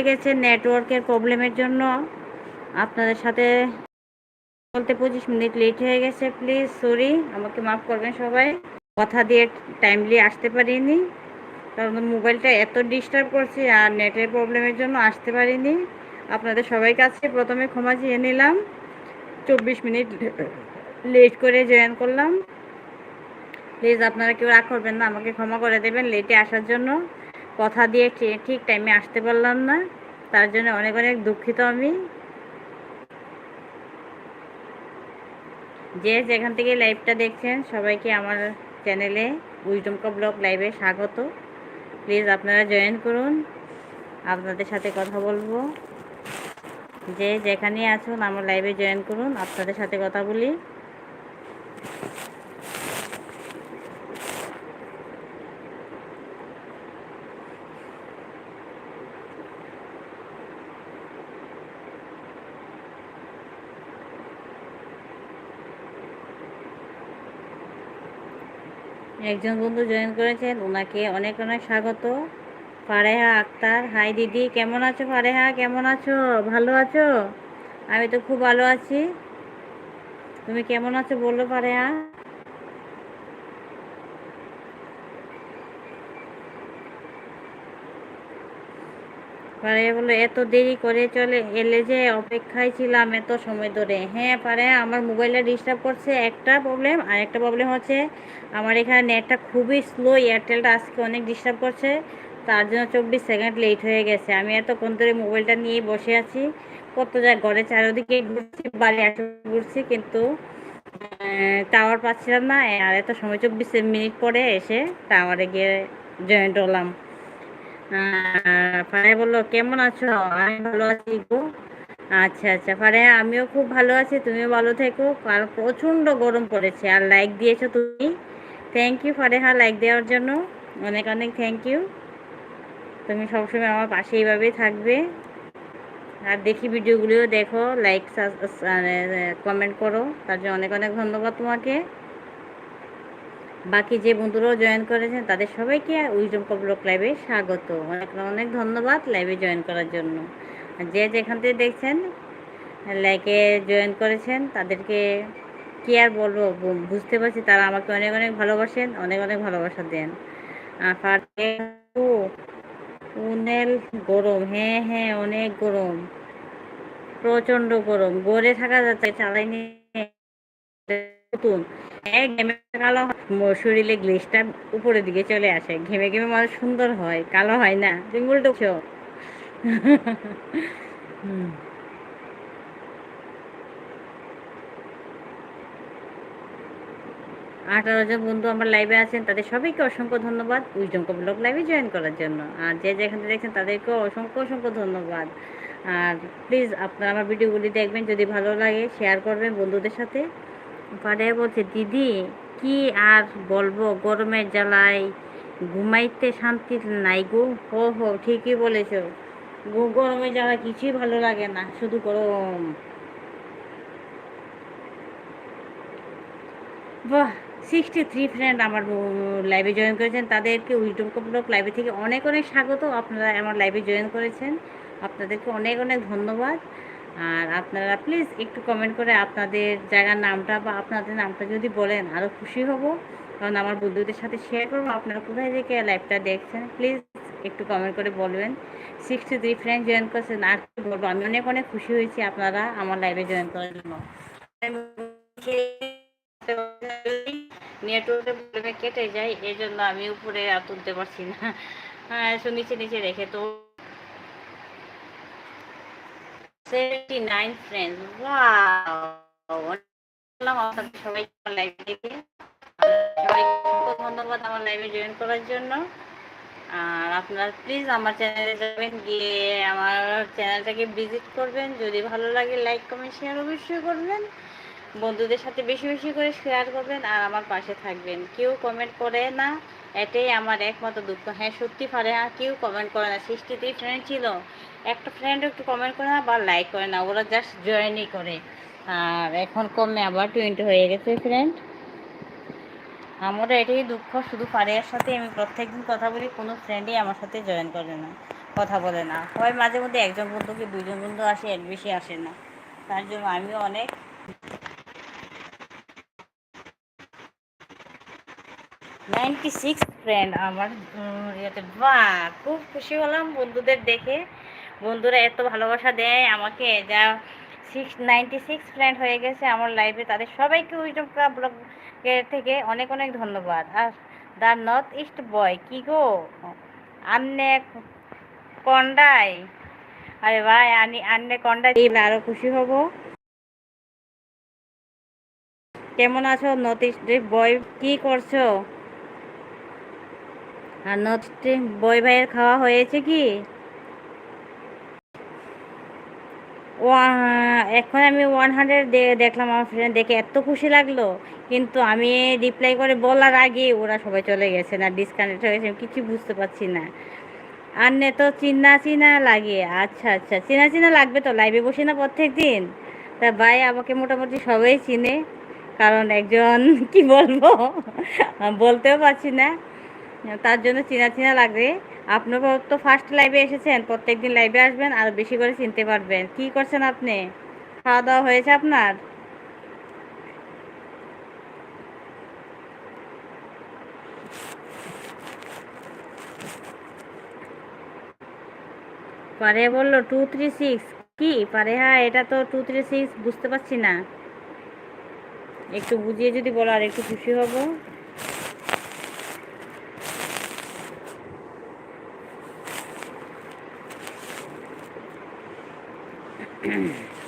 হয়ে গেছে নেটওয়ার্কের প্রবলেমের জন্য। আপনাদের সাথে বলতে পঁচিশ মিনিট লেট হয়ে গেছে প্লিজ সরি আমাকে মাফ করবেন সবাই। কথা দিয়ে টাইমলি আসতে পারিনি, কারণ মোবাইলটা এত ডিস্টার্ব করছে আর নেটের প্রবলেমের জন্য আসতে পারিনি। আপনাদের সবাই কাছে প্রথমে ক্ষমা চেয়ে নিলাম। চব্বিশ মিনিট লেট করে জয়েন করলাম। প্লিজ আপনারা কেউ রাগ করবেন না, আমাকে ক্ষমা করে দেবেন লেটে আসার জন্য। কথা দিয়ে ঠিক টাইমে আসতে পারলাম না। তার জন্য অনেক অনেক দুঃখিত আমি। যে যেখান থেকে লাইভটা দেখছেন, সবাইকে আমার চ্যানেলে উইজডম কা ব্লগ লাইভে স্বাগত। প্লিজ আপনারা জয়েন করুন। আপনাদের সাথে কথা বলব। যে যেখানে আছেন, আমার লাইভে জয়েন করুন। আপনাদের সাথে কথা বলি। একজন বন্ধু জয়েন করেছেন, ওনাকে অনেক অনেক স্বাগত। ফারেহা আক্তার, হাই দিদি, কেমন আছো ফারেহা? কেমন আছো? ভালো আছো? আমি তো খুব ভালো আছি। তুমি কেমন আছো বলল ফারেহা? পারে বলল এত দেরি করে চলে এলে যে অপেক্ষায় ছিলাম এত সময় ধরে। হ্যাঁ পারে, আমার মোবাইলটা ডিস্টার্ব করছে। একটা প্রবলেম আর একটা প্রবলেম হচ্ছে আমার এখানে নেটটা খুবই স্লো এয়ারটেলটা আজকে অনেক ডিস্টার্ব করছে। তার জন্য চব্বিশ সেকেন্ড লেট হয়ে গেছে। আমি এতক্ষণ ধরে মোবাইলটা নিয়ে বসে আছি। কত যায় ঘরে চারিদিকে ঘুরছি, বাড়ি আসে ঘুরছি কিন্তু টাওয়ার পাচ্ছিলাম না। আর এত সময় চব্বিশ মিনিট পরে এসে টাওয়ারে গিয়ে জয়েন্ট হলাম। ফারে বলল, কেমন আছো? আমি ভালো আছি গো। আচ্ছা আচ্ছা ফারে, আমিও খুব ভালো আছি, তুমিও ভালো থেকো। কারণ প্রচণ্ড গরম পড়েছে, আর লাইক দিয়েছ তুমি। থ্যাংক ইউ ফারেহা লাইক দেওয়ার জন্য। অনেক অনেক থ্যাংক ইউ তুমি সবসময় আমার পাশে এইভাবেই থাকবে। আর দেখি ভিডিওগুলিও দেখো লাইক কমেন্ট করো। তার জন্য অনেক অনেক ধন্যবাদ তোমাকে। বাকি যে বন্ধুরাও জয়েন করেছেন, তাদের সবাইকে উইজম কবলক লাইভে স্বাগত। অনেক অনেক ধন্যবাদ লাইভে জয়েন করার জন্য। যে যেখান থেকে দেখছেন লাইকে জয়েন করেছেন, তাদেরকে কি আর বলব বুঝতে পারছি তারা আমাকে অনেক অনেক ভালোবাসেন, অনেক অনেক ভালোবাসা দেন। উনেল গরম হ্যাঁ হ্যাঁ অনেক গরম। প্রচণ্ড গরম। গড়ে থাকা যাচ্ছে, চালাইনি। নতুন। ঘেমে কালো শরীরে গ্লেসটা উপরের দিকে চলে আসে। ঘেমে ঘেমে মানুষ সুন্দর হয়, কালো হয় না। তুমি উল্টোছ আঠারো জন বন্ধু আমার লাইভে আছেন, তাদের সবাইকে অসংখ্য ধন্যবাদ উইজম ব্লগ লাইভে জয়েন করার জন্য। আর যে যেখানে দেখছেন, তাদেরকেও অসংখ্য অসংখ্য ধন্যবাদ। আর প্লিজ আপনারা আমার ভিডিওগুলি দেখবেন, যদি ভালো লাগে শেয়ার করবেন বন্ধুদের সাথে। পারে বলছে, দিদি কি আর বলব? গরমের জ্বালায় ঘুমাইতে শান্তি নাই গো। হো হো, ঠিকই বলেছ। গো, গরমের জ্বালা কিছুই ভালো লাগে না, শুধু গরম। বাহ সিক্সটি থ্রি ফ্রেন্ড আমার লাইভে জয়েন করেছেন। তাদেরকে উইডম ব্লক লাইভে থেকে অনেক অনেক স্বাগত। আপনারা আমার লাইভে জয়েন করেছেন। আপনাদেরকে অনেক অনেক ধন্যবাদ। আর আপনারা প্লিজ একটু কমেন্ট করে আপনাদের জায়গার নামটা বা আপনাদের নামটা যদি বলেন আরও খুশি হব। কারণ আমার বন্ধুদের সাথে শেয়ার করব। আপনারা কোথায় থেকে লাইভটা দেখছেন প্লিজ একটু কমেন্ট করে বলবেন। সিক্সটি থ্রি ফ্রেন্ড জয়েন করছেন, আর কি বলব? আমি অনেক অনেক খুশি হয়েছি আপনারা আমার লাইভে জয়েন করার জন্য। নেটওয়ার্কের কেটে যায় এই জন্য আমি উপরে আর তুলতে পারছি না। হ্যাঁ নিচে নিচে রেখে তো সেভেন্টি নাইন ফ্রেন্ডস সবাই লাইভ দেখে সবাইকে ধন্যবাদ আমার লাইভে জয়েন করার জন্য। আর আপনারা প্লিজ আমার চ্যানেলে যাবেন, গিয়ে আমার চ্যানেলটাকে ভিজিট করবেন। যদি ভালো লাগে লাইক কমেন্ট শেয়ার অবশ্যই করবেন। বন্ধুদের সাথে বেশি বেশি করে শেয়ার করবেন আর আমার পাশে থাকবেন। কেউ কমেন্ট করে না। এটাই আমার একমাত্র দুঃখ। হ্যাঁ সত্যি পারে হ্যাঁ কেউ কমেন্ট করে না। সিক্সটিতেই ফ্রেন্ড ছিল। একটা ফ্রেন্ড একটু কমেন্ট করে না বা লাইক করে না, ওরা জাস্ট জয়েনই করে। আর এখন কমে আবার টোয়েন্টি হয়ে গেছে ফ্রেন্ড আমারও এটাই দুঃখ, শুধু পারিয়ার সাথে আমি প্রত্যেকদিন কথা বলি, কোনো ফ্রেন্ডই আমার সাথে জয়েন করে না, কথা বলে না। হয় মাঝে মধ্যে একজন বন্ধুকে দুজন বন্ধু আসে এর বেশি আসে না। তার জন্য আমিও অনেক নাইনটি সিক্স ফ্রেন্ড আমার ইয়েতে, বাহ, খুব খুশি হলাম বন্ধুদের দেখে। বন্ধুরা এত ভালোবাসা দেয় আমাকে, যা সিক্স নাইনটি সিক্স ফ্রেন্ড হয়ে গেছে আমার লাইফে তাদের সবাইকে উইজমকা ব্লগের থেকে অনেক অনেক ধন্যবাদ। আর দ্য নর্থ ইস্ট বয় কি গো? আন্নে কন্ডাই। আরে ভাই, আনি, আন্নে কন্ডাই। দিলে আরও খুশি হব। কেমন আছো নর্থ ইস্ট বয় কি করছ? আর নর্থ বই ভাইয়ের খাওয়া হয়েছে কি? এখন আমি ওয়ান হান্ড্রেড দেখলাম আমার ফ্রেন্ড দেখে এত খুশি লাগল। কিন্তু আমি রিপ্লাই করে বলার আগে ওরা সবাই চলে গেছে না ডিসকানেক্ট হয়ে গেছে কিছু বুঝতে পারছি না। আর নে তো চিনা চিনা লাগে। আচ্ছা আচ্ছা চিনা চিনা লাগবে তো লাইভে বসি না প্রত্যেক দিন? তা ভাই আমাকে মোটামুটি সবাই চিনে। কারণ একজন, কি বলব? বলতেও পারছি না। তার জন্য চিনা চিনা লাগবে। আপনারাও তো ফার্স্ট লাইভে এসেছেন, প্রত্যেকদিন লাইভে আসবেন, আর বেশি করে চিনতে পারবেন। কি করছেন আপনি? খাওয়া দাওয়া হয়েছে আপনার? পারে বলল টু থ্রি সিক্স কি? পারে হ্যাঁ এটা তো টু থ্রি সিক্স বুঝতে পারছি না। একটু বুঝিয়ে যদি বলো, আর একটু খুশি হব। Mm-hmm.